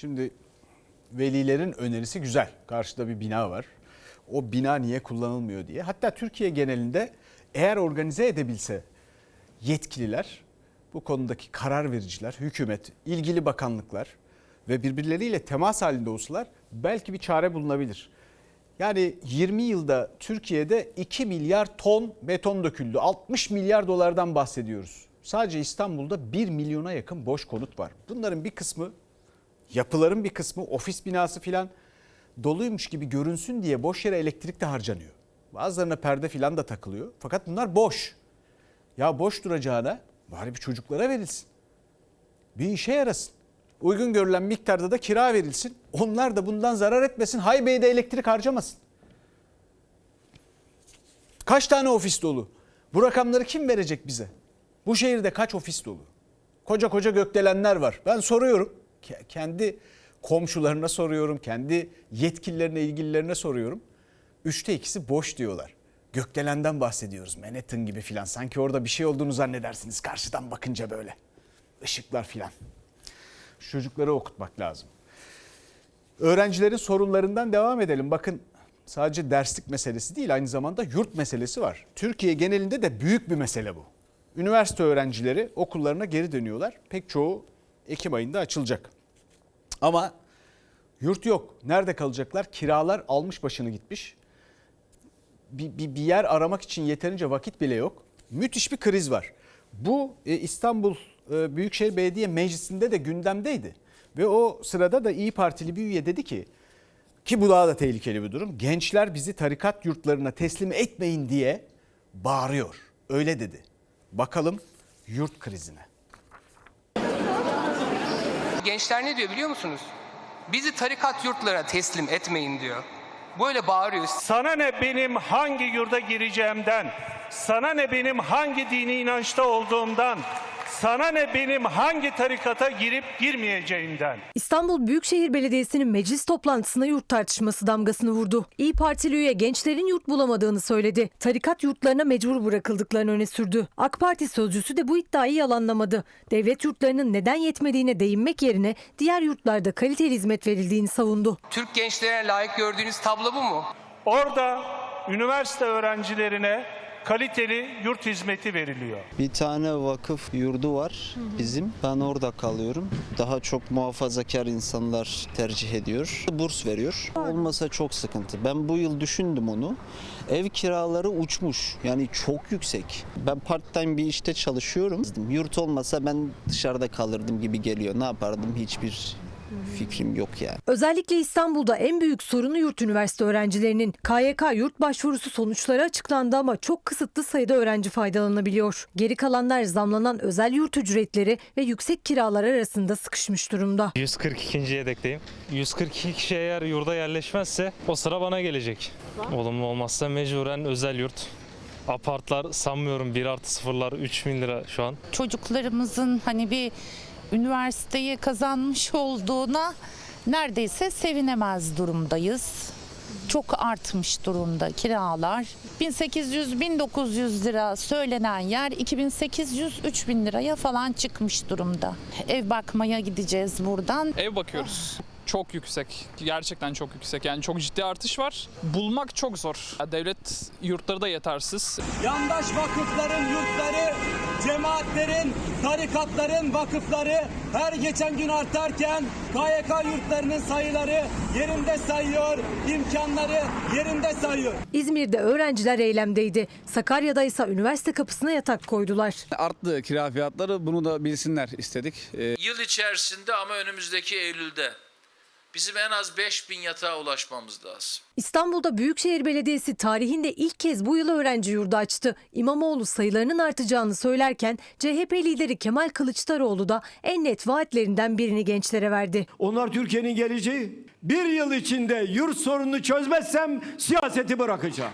Şimdi velilerin önerisi güzel. Karşıda bir bina var. O bina niye kullanılmıyor diye. Hatta Türkiye genelinde eğer organize edebilse yetkililer, bu konudaki karar vericiler, hükümet, ilgili bakanlıklar ve birbirleriyle temas halinde olsalar belki bir çare bulunabilir. Yani 20 yılda Türkiye'de 2 milyar ton beton döküldü. 60 milyar dolardan bahsediyoruz. Sadece İstanbul'da 1 milyona yakın boş konut var. Bunların bir kısmı yapıların bir kısmı ofis binası filan doluymuş gibi görünsün diye boş yere elektrik de harcanıyor. Bazılarına perde filan da takılıyor. Fakat bunlar boş. Ya boş duracağına bari bir çocuklara verilsin. Bir işe yarasın. Uygun görülen miktarda da kira verilsin. Onlar da bundan zarar etmesin. Haybe'de elektrik harcamasın. Kaç tane ofis dolu? Bu rakamları kim verecek bize? Bu şehirde kaç ofis dolu? Koca koca gökdelenler var. Ben soruyorum. Ke- Kendi komşularına soruyorum. Kendi yetkililerine, ilgililerine soruyorum. Üçte ikisi boş diyorlar. Gökdelenden bahsediyoruz. Manhattan gibi filan. Sanki orada bir şey olduğunu zannedersiniz karşıdan bakınca böyle. Işıklar filan. Çocukları okutmak lazım. Öğrencilerin sorunlarından devam edelim. Bakın sadece derslik meselesi değil aynı zamanda yurt meselesi var. Türkiye genelinde de büyük bir mesele bu. Üniversite öğrencileri okullarına geri dönüyorlar. Pek çoğu Ekim ayında açılacak. Ama yurt yok. Nerede kalacaklar? Kiralar almış başını gitmiş. Bir, bir, bir yer aramak için yeterince vakit bile yok. Müthiş bir kriz var. Bu e, İstanbul e, Büyükşehir Belediye Meclisi'nde de gündemdeydi. Ve o sırada da İyi Partili bir üye dedi ki ki bu daha da tehlikeli bir durum. Gençler bizi tarikat yurtlarına teslim etmeyin diye bağırıyor. Öyle dedi. Bakalım yurt krizine. Gençler ne diyor biliyor musunuz? Bizi tarikat yurtlara teslim etmeyin diyor. Böyle bağırıyor. Sana ne benim hangi yurda gireceğimden, sana ne benim hangi dini inançta olduğumdan, sana ne benim hangi tarikata girip girmeyeceğimden. İstanbul Büyükşehir Belediyesi'nin meclis toplantısına yurt tartışması damgasını vurdu. İyi Partili üye gençlerin yurt bulamadığını söyledi. Tarikat yurtlarına mecbur bırakıldıklarını öne sürdü. AK Parti sözcüsü de bu iddiayı yalanlamadı. Devlet yurtlarının neden yetmediğine değinmek yerine diğer yurtlarda kaliteli hizmet verildiğini savundu. Türk gençlerine layık gördüğünüz tablo bu mu? Orada üniversite öğrencilerine kaliteli yurt hizmeti veriliyor. Bir tane vakıf yurdu var bizim. Ben orada kalıyorum. Daha çok muhafazakar insanlar tercih ediyor. Burs veriyor. Olmasa çok sıkıntı. Ben bu yıl düşündüm onu. Ev kiraları uçmuş. Yani çok yüksek. Ben part time bir işte çalışıyorum. Yurt olmasa ben dışarıda kalırdım gibi geliyor. Ne yapardım hiçbir fikrim yok yani. Özellikle İstanbul'da en büyük sorunu yurt üniversite öğrencilerinin. KYK yurt başvurusu sonuçları açıklandı ama çok kısıtlı sayıda öğrenci faydalanabiliyor. Geri kalanlar zamlanan özel yurt ücretleri ve yüksek kiralar arasında sıkışmış durumda. 142. yedekteyim. 142 kişi eğer yurda yerleşmezse o sıra bana gelecek. Olumlu olmazsa mecburen özel yurt. Apartlar sanmıyorum 1 artı sıfırlar 3 bin lira şu an. çocuklarımızın hani bir üniversiteyi kazanmış olduğuna neredeyse sevinemez durumdayız. Çok artmış durumda kiralar. 1800-1900 lira söylenen yer 2800-3000 liraya falan çıkmış durumda. Ev bakmaya gideceğiz buradan. Ev bakıyoruz. Çok yüksek. Gerçekten çok yüksek. Yani çok ciddi artış var. Bulmak çok zor. Devlet yurtları da yetersiz. yandaş vakıfların yurtları, cemaatlerin, tarikatların vakıfları her geçen gün artarken KYK yurtlarının sayıları yerinde sayıyor, imkanları yerinde sayıyor. İzmir'de öğrenciler eylemdeydi. Sakarya'da ise üniversite kapısına yatak koydular. Arttı kira fiyatları bunu da bilsinler istedik. Ee, Yıl içerisinde ama önümüzdeki Eylül'de bizim en az 5000 yatağa ulaşmamız lazım. İstanbul'da Büyükşehir Belediyesi tarihinde ilk kez bu yıl öğrenci yurdu açtı. İmamoğlu sayılarının artacağını söylerken CHP lideri Kemal Kılıçdaroğlu da en net vaatlerinden birini gençlere verdi. Onlar Türkiye'nin geleceği. Bir yıl içinde yurt sorununu çözmezsem siyaseti bırakacağım.